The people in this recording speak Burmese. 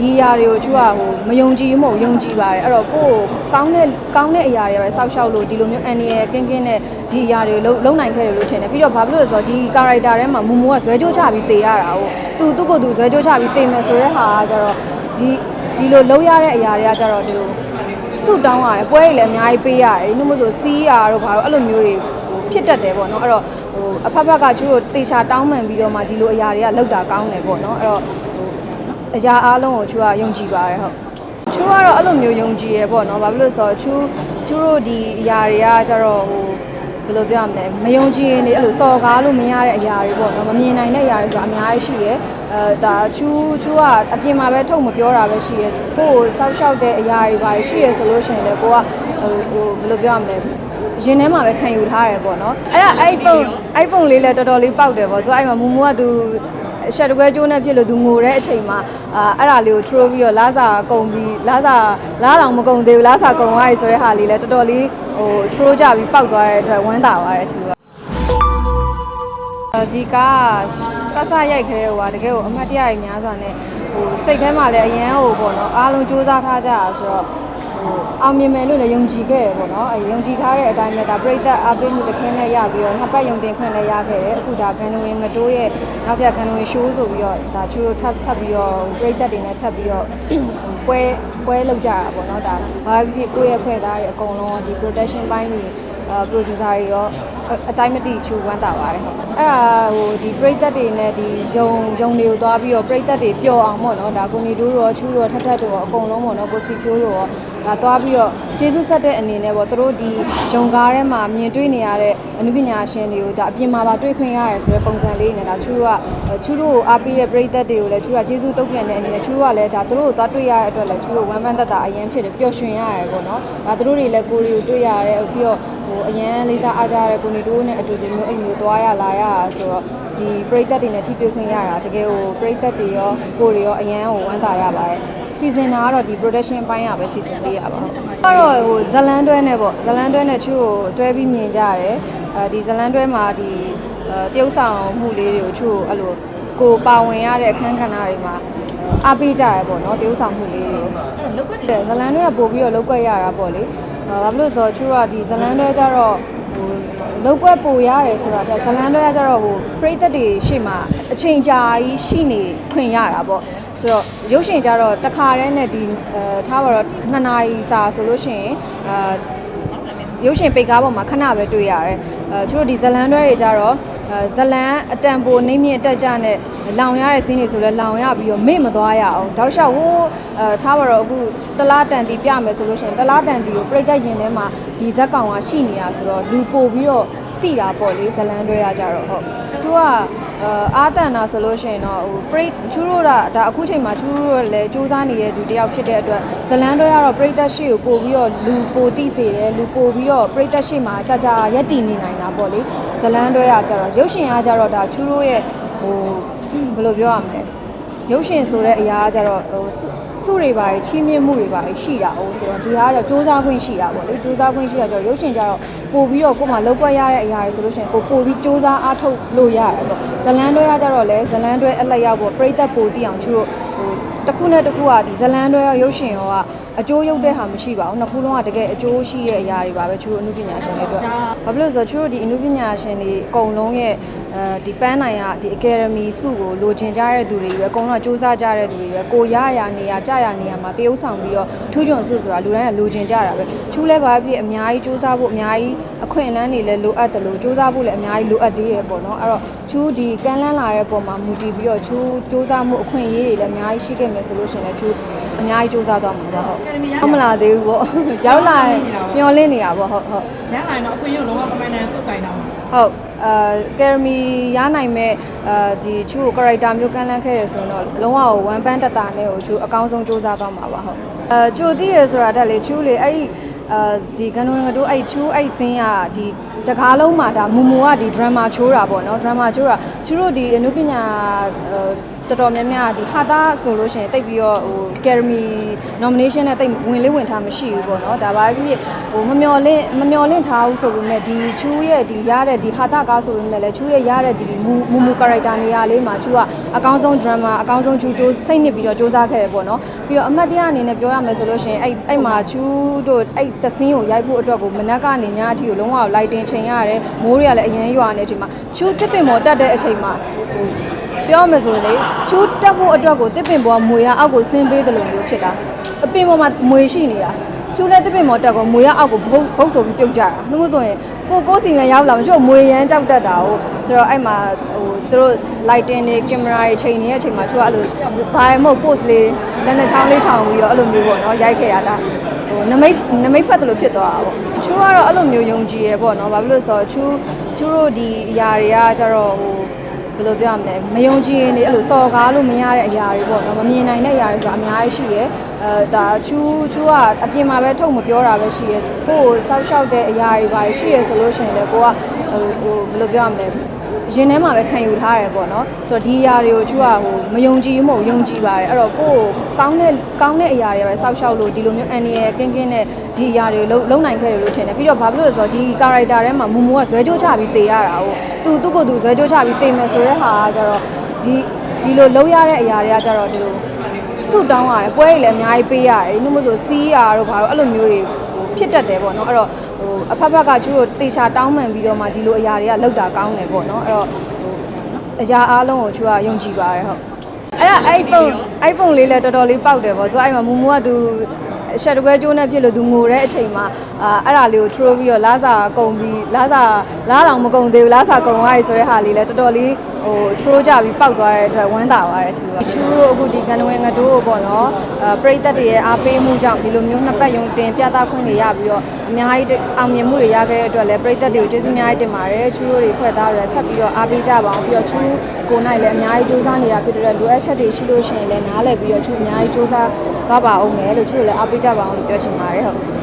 ဆိုတော့ဒီအရာတွေကိုချူကဟိုမယုံကြည်ဘူးမဟုတ်ယုံကြည်ပါတယ်အဲ့တော့ကိုယ့်ကိုကောင်းတဲ့ကောင်းတဲ့အရာတွေပဲစောက်ရှောက်လို့ဒီလိုမျိုးအန်နီရယ်ကင်းကင်းနဲ့ဒီအရာတွေလုံလုံနိုင်ခဲ့တယ်လို့ထင်တယ်ပြီးတော့ဘာဖြစ်လို့လဲဆိုတော့ဒီ character ထဲမှာမူမူကဇွဲကြိုးချပြီးတေရတာဟုတ်သူသူ့ကိုယ်သူဇွဲကြိုးချပြီးတေမယ်ဆိုတဲ့ဟာကကျတော့ဒီဒီလိုလုံရတဲ့အရာတွေကကျတော့ဒီလိုဆုတောင်းရတယ်ပွဲတွေလည်းအများကြီးပေးရတယ်နှုတ်မဆိုစီးရတော့ဘာလို့အဲ့လိုမျိုးတွေဖြစ်တတ်တယ်ပေါ့နော်အဲ့တော့ဟိုအဖက်ဖက်ကကျူတို့တေချာတောင်းပန်ပြီးတော့မှဒီလိုအရာတွေကလောက်တာကောင်းတယ်ပေါ့နော်အဲ့တော့ဟို အရာအားလုံးကိုကျူကယုံကြည်ပါတယ်ဟုတ်ချူကတော့အဲ့လိုမျိုးယုံကြည်ရပေါ့နော်ဘာဖြစ်လို့လဲဆိုတော့ချူချူတို့ဒီအရာတွေကကြတော့ဟိုဘယ်လိုပြောရမလဲမယုံကြည်ရင်လေအဲ့လိုစော်ကားလို့မရတဲ့အရာတွေပေါ့နော်မမြင်နိုင်တဲ့အရာတွေဆိုတာအများကြီးရှိရယ်အဲဒါချူချူကအပြင်မှာပဲထုတ်မပြောတာပဲရှိရယ်ကိုယ်ကိုစောက်ရှောက်တဲ့အရာတွေပါရှိရယ်ဆိုလို့ရှိရင်လေကိုကဟိုဟိုဘယ်လိုပြောရမလဲရင်ထဲမှာပဲခံယူထားရတယ်ပေါ့နော်အဲ့ဒါအဲ့ပုံအဲ့ပုံလေးလည်းတော်တော်လေးပေါက်တယ်ပေါ့သူအဲ့မှာမူမူကသူ ရှက်တကွဲကျိုးနဲ့ဖြစ်လို့သူငိုတဲ့အချိန်မှာအာအဲ့ဒါလေးကိုထိုးပြီးတော့လာစာကုံပြီးလာစာလားတောင်မကုံသေးဘူးလာစာကုံသွားပြီဆိုတဲ့ဟာလေးလည်းတော်တော်လေးဟိုထိုးကြပြီးပောက်သွားတဲ့အတွက်ဝမ်းသာသွားတယ်သူကဒီကဆဆရိုက်ခဲဟိုကတကယ်ကိုအမှတ်တရတွေများစွာနဲ့ဟိုစိတ်ထဲမှာလည်းအရန်ဟိုပေါ့နော်အားလုံးစူးစမ်းထားကြတာဆိုတော့ဟို အောင်မြင်မယ်လို့လည်းယုံကြည်ခဲ့ရပေါ့နော်အဲယုံကြည်ထားတဲ့အတိုင်းပဲဒါပြိသက်အားပေးမှုတစ်ခဲနဲ့ရပြီးတော့နှစ်ပတ်ယုံတင်ခွင့်လည်းရခဲ့တယ်အခုဒါကန်နဝင်ငတိုးရဲ့နောက်ထပ်ကန်နဝင်ရှိုးဆိုပြီးတော့ဒါချိုးတို့ထပ်ထပ်ပြီးတော့ပြိသက်တွေနဲ့ထပ်ပြီးတော့ပွဲပွဲလောက်ကြတာပေါ့နော်ဒါဘာဖြစ်ကိုယ့်ရဲ့ဖွဲ့သားတွေအကုန်လုံးဒီ protection ဘိုင်းတွေအဲ producer တွေရောအတိုင်းမသိချူဝမ်းတာပါတယ်ဟုတ်အဲ့ဒါဟိုဒီပြိသက်တွေနဲ့ဒီယုံယုံတွေကိုသွားပြီးတော့ပြိသက်တွေပျော်အောင်ပေါ့နော်ဒါကိုနေတို့ရောချူရောထပ်ထပ်တို့ရောအကုန်လုံးပေါ့နော်ကိုစီဖြိုးတို့ရောဒါသွားပြီးတော့ကျေးဇူးဆက်တဲ့အနေနဲ့ပေါ့သူတို့ဒီယုံကားထဲမှာမြင်တွေ့နေရတဲ့အနုပညာရှင်တွေကိုဒါအပြင်မှာပါတွေ့ခွင့်ရတယ်ဆိုတဲ့ပုံစံလေးနဲ့ဒါချူတို့ကချူတို့ကိုအားပေးတဲ့ပြိသက်တွေကိုလည်းချူတို့ကကျေးဇူးတုတ်ပြန်တဲ့အနေနဲ့ချူတို့ကလည်းဒါသူတို့ကိုသွားတွေ့ရတဲ့အတွက်လည်းချူတို့ဝမ်းပန်းသက်သာအရင်ဖြစ်တယ်ပျော်ရွှင်ရတယ်ပေါ့နော်ဒါသူတို့တွေလည်းကိုရီကိုတွေ့ရတယ်ပြီးတော့ဟိုအရန်လေးစားအားကြရတဲ့ကိုနေတို့နဲ့အတူတူမျိုးအဲ့လိုမျိုးသွားရလာရတာဆိုတော့ဒီပြိသက်တွေနဲ့ထိတွေ့ခွင့်ရတာတကယ်ကိုပြိသက်တွေရောကိုရီရောအရန်ကိုဝမ်းသာရပါတယ်စီစဉ်တာကတော့ဒီ production ဘိုင်းကပဲစီစဉ်ပေးရပါတော့။အဲ့တော့ဟိုဇလန်တွဲနဲ့ပေါ့ဇလန်တွဲနဲ့ချူကိုတွဲပြီးမြင်ကြရတယ်။အဲဒီဇလန်တွဲမှာဒီအဲတရုပ်ဆောင်မှုလေးတွေကိုချူကိုအဲ့လိုကိုပါဝင်ရတဲ့အခန်းကဏ္ဍတွေမှာအားပေးကြရပေါ့နော်တရုပ်ဆောင်မှုလေးတွေကိုအဲ့တော့လောက်ကွက်တွေတဲ့ဇလန်တွဲကပို့ပြီးတော့လောက်ကွက်ရတာပေါ့လေအာ ဘာဖြစ်လို့လဲဆိုတော့ချူကဒီဇလန်တွဲကြတော့ဟိုလောက်ကွက်ပို့ရတယ်ဆိုတာတဲ့ဇလန်တွဲကကြတော့ဟိုပရိသတ်တွေရှေ့မှာအချိန်ကြာကြီးရှိနေခွင့်ရတာပေါ့ဆိုတော့ရုပ်ရှင်ကြတော့တစ်ခါတည်းနဲ့ဒီအဲထားပါတော့နှစ်နာရီစာဆိုလို့ရှိရင်အာရုပ်ရှင်ပိတ်ကားပေါ်မှာခဏပဲတွေ့ရတယ်အဲသူတို့ဒီဇလန်တွဲတွေကြတော့အဲ ဇလန်အတန်ပိုနေမြင့်တက်ကြနဲ့လောင်ရတဲ့စင်းတွေဆိုလဲလောင်ရပြီးတော့မေ့မသွားရအောင်တောက်လျှောက်ဟိုးအဲထားပါတော့အခုတလားတန်တီပြမယ်ဆိုလို့ရှိရင်တလားတန်တီကိုပြိတ္တရင်ထဲမှာဒီဇက်ကောင်ကရှိနေတာဆိုတော့လူပို့ပြီးတော့တိတာပေါ့လေဇလန်တွဲရကြတော့ဟုတ်သူကအဲအာတန်တာဆိုလို့ရှိရင်တော့ဟိုပရိချူတို့ကဒါအခုချိန်မှာချူတို့လည်းစူးစမ်းနေတဲ့သူတယောက်ဖြစ်တဲ့အတွက်ဇလန်တွဲကတော့ပရိသတ်ရှိကိုပို့ပြီးတော့လူပိုတိစေတယ်လူပို့ပြီးတော့ပရိသတ်ရှိမှာကြာကြာရက်တည်နေနိုင်တာပေါ့လေ ဇလန်တွဲကကြတော့ရုပ်ရှင်ကကြတော့ဒါချူတို့ရဲ့ဟိုဘယ်လိုပြောရမလဲရုပ်ရှင်ဆိုတဲ့အရာကကြတော့ဟိုစုစုတွေပါချီးမြှင့်မှုတွေပါရှိတာ哦ဆိုတော့ဒီဟာကကြိုးစားခွင့်ရှိတာပေါ့လေကြိုးစားခွင့်ရှိတာကြတော့ရုပ်ရှင်ကြတော့ပို့ပြီးတော့ကိုယ်မှလောက်ွက်ရတဲ့အရာတွေဆိုလို့ရှိရင်ကိုပို့ပြီးကြိုးစားအားထုတ်လို့ရတယ်ပေါ့ဇလန်တွဲကကြတော့လေဇလန်တွဲအလိုက်ရောက်ပေါ့ပြိသက်ပို့တီးအောင်သူတို့ဟို တစ်ခုနဲ့တစ်ခုကဒီဇလန်တွဲရောရုပ်ရှင်ရောကအကျိုးရုပ်တဲ့ဟာမရှိပါဘူးနှစ်ခုလုံးကတကယ်အကျိုးရှိတဲ့အရာတွေပါပဲသူတို့အမှုပညာရှင်တွေအတွက်ဘာဖြစ်လို့လဲဆိုတော့သူတို့ဒီအမှုပညာရှင်တွေအကုန်လုံးရဲ့ အဲဒီပန်းနိုင်ရဒီ academy စုကိုလိုချင်ကြတဲ့သူတွေပဲအကုန်လုံးကစူးစမ်းကြတဲ့သူတွေပဲကိုရရနေရကြရနေရမှာတရုပ်ဆောင်ပြီးတော့ထူးချွန်စုဆိုတာလူတိုင်းကလိုချင်ကြတာပဲချူးလဲပါဖြစ်အများကြီးစူးစမ်းဖို့အများကြီးအခွင့်အလမ်းတွေလည်းလိုအပ်တယ်လို့စူးစမ်းဖို့လည်းအများကြီးလိုအပ်သေးတယ်ပေါ့နော်အဲ့တော့ချူးဒီကမ်းလှမ်းလာတဲ့ပုံမှာမူတည်ပြီးတော့ချူးစူးစမ်းမှုအခွင့်အရေးတွေလည်းအများကြီးရှိခဲ့မယ်ဆိုလို့ရှိရင်လည်းချူးအများကြီးစူးစမ်းသွားမှာပေါ့ဟုတ်အကယ်ဒမီရဟုတ်မလားသေးဘူးပေါ့ရောက်လာရင်မျောလင့်နေတာပေါ့ဟုတ်ဟုတ်ရလာရင်တော့အခွင့်အရေးလုံးဝပမိုင်းနဲ့စုပ်ကိုင်းတော့မှာ ဟုတ်အာကယ်မီရနိုင်မဲ့အာဒီချူကို character မျိုးကန့်လန့်ခဲ့ရဆိုရင်တော့လုံးဝဝမ်ပန်းတတာနဲ့ကိုချူအကောင်းဆုံးစူးစမ်းသွားမှာပါဟုတ်အာချူသိရဆိုတာတက်လေချူလေအဲ့ဒီအာဒီကနဝင်ကတို့အဲ့ချူအဲ့စင်းကဒီတကားလုံးမှာဒါမူမူကဒီ drama ချိုးတာပေါ့နော် drama ချိုးတာချူတို့ဒီအနုပညာ တတော်တော်များများဒီဟာသားဆိုလို့ရှိရင်တိတ်ပြီးတော့ဟို Academy nomination နဲ့တိတ်ဝင်လေးဝင်ထားမရှိဘူးပေါ့နော်ဒါပါဖြစ်ဖြစ်ဟိုမမျော်လင့်မမျော်လင့်ထားဘူးဆိုပေမဲ့ဒီချူရဲ့ဒီရတဲ့ဒီဟာသားကားဆိုပေမဲ့လည်းချူရဲ့ရတဲ့ဒီမူမူမူ character နေရာလေးမှာချူကအကောင်းဆုံး drama အကောင်းဆုံးချူကြိုးစိတ်နစ်ပြီးတော့စူးစမ်းခဲ့ရပေါ့နော်ပြီးတော့အမတ်တရားအနေနဲ့ပြောရမယ်ဆိုလို့ရှိရင်အဲ့အဲ့မှာချူတို့အဲ့တဆင်းကိုရိုက်ဖို့အတွက်ကိုမနက်ကနေညအထိကိုလုံးဝလိုက်တင်ချိန်ရတယ်မိုးတွေကလည်းအရင်ရွာနေတဲ့အချိန်မှာချူတစ်ပင်ပေါ်တက်တဲ့အချိန်မှာဟို ပြောမယ်ဆိုရင်လေချူးတက်ဖို့အတွက်ကိုတစ်ပင်ပေါ်ကမွေရအောက်ကိုဆင်းပေးတယ်လို့မျိုးဖြစ်တာအပင်ပေါ်မှာမွေရှိနေတာချူးလည်းတစ်ပင်ပေါ်တက်ကောမွေရအောက်ကိုဘုတ်ဘုတ်ဆိုပြီးပြုတ်ကြတာနှမို့ဆိုရင်ကိုကိုစီမြန်ရောက်လာမချို့မွေရမ်းကြောက်တတ်တာ哦ဆိုတော့အဲ့မှာဟိုသူတို့ lighting တွေ camera တွေချိန်နေတဲ့အချိန်မှာချူကအဲ့လိုဘာမှမဟုတ် pose လေးလက်နဲ့ချောင်းလေးထောင်ပြီးတော့အဲ့လိုမျိုးပေါ့နော်ရိုက်ခဲ့ရတာဟိုနမိတ်နမိတ်ဖတ်တယ်လို့ဖြစ်သွားတာပေါ့ချူကတော့အဲ့လိုမျိုးယုံကြည်ရပေါ့နော်ဘာဖြစ်လို့လဲဆိုတော့ချူချူတို့ဒီအရာတွေကကြတော့ဟို ဘယ်လိုပြောရမလဲမယုံကြည်ရင်လေအဲ့လိုစော်ကားလို့မရတဲ့အရာတွေပေါ့နော်မမြင်နိုင်တဲ့အရာတွေဆိုတာအများကြီးရှိရယ်အဲဒါချူးချူးကအပြင်မှာပဲထုတ်မပြောတာပဲရှိရယ်ကိုယ်ကိုစောက်ရှောက်တဲ့အရာတွေပါရှိရယ်ဆိုလို့ရှိရင်လေကိုကဟိုဟိုဘယ်လိုပြောရမလဲ ရင်ထဲမှာပဲခံယူထားရတယ်ပေါ့နော်ဆိုတော့ဒီအရာတွေကိုချူကဟိုမယုံကြည်ဘူးမဟုတ်ယုံကြည်ပါတယ်အဲ့တော့ကိုယ့်ကိုကောင်းတဲ့ကောင်းတဲ့အရာတွေပဲစောက်ရှောက်လို့ဒီလိုမျိုးအန်နီရဲ့ကင်းကင်းနဲ့ဒီအရာတွေလုံလုံနိုင်ခဲ့တယ်လို့ထင်တယ်ပြီးတော့ဘာဖြစ်လို့လဲဆိုတော့ဒီ character ထဲမှာမူမူကဇွဲကြိုးချပြီးတေရတာဟုတ်သူသူ့ကိုယ်သူဇွဲကြိုးချပြီးတေမယ်ဆိုတဲ့ဟာကကြတော့ဒီဒီလိုလုံရတဲ့အရာတွေကကြတော့ဒီလိုစုတောင်းရတယ်ပွဲတွေလည်းအများကြီးပေးရတယ်နှုတ်မဆိုစီးရတော့ဘာလို့အဲ့လိုမျိုးတွေ ဖြစ်တတ်တယ်ပေါ့နော်အဲ့တော့ဟိုအဖက်ဖက်ကကျူတို့တေချာတောင်းမှန်ပြီးတော့မှဒီလိုအရာတွေကလောက်တာကောင်းတယ်ပေါ့နော်အဲ့တော့ဟိုအရာအားလုံးကိုကျူကယုံကြည်ပါတယ်ဟုတ်အဲ့ဒါအဲ့ပုံအဲ့ပုံလေးလည်းတော်တော်လေးပေါက်တယ်ပေါ့သူအဲ့မှာမူမူကသူရှက်တကွဲကျိုးနဲ့ဖြစ်လို့သူငိုတဲ့အချိန်မှာ အာအဲ့ဒါလေးကို throw ပြီးတော့လာစာကုန်ပြီးလာစာလားတောင်မကုန်သေးဘူးလာစာကုန်သွားပြီဆိုတဲ့ဟာလေးလည်းတော်တော်လေးဟို throw ကြပြီးပေါက်သွားတဲ့အတွက်ဝမ်းသာသွားတယ်သူကချူတို့အခုဒီကန်နဝဲငတိုးကိုပေါ့နော်အဲပရိသတ်တွေရဲ့အားပေးမှုကြောင့်ဒီလိုမျိုးနှစ်ပတ်ရုံတင်ပြသခွင့်တွေရပြီးတော့အများကြီးအောင်မြင်မှုတွေရခဲ့တဲ့အတွက်လည်းပရိသတ်တွေကိုကျေးဇူးအများကြီးတင်ပါတယ်ချူတို့တွေဖွဲ့သားတွေဆက်ပြီးတော့အားပေးကြပါအောင်ပြီးတော့ချူကိုနိုင်လည်းအများကြီးစူးစမ်းနေတာဖြစ်တဲ့အတွက်လိုအပ်ချက်တွေရှိလို့ရှိရင်လည်းနားလည်ပြီးတော့ချူအများကြီးစူးစမ်းသွားပါအောင်မယ်လို့ချူတို့လည်းအားပေးကြပါအောင်လို့ပြောချင်ပါတယ်ဟုတ်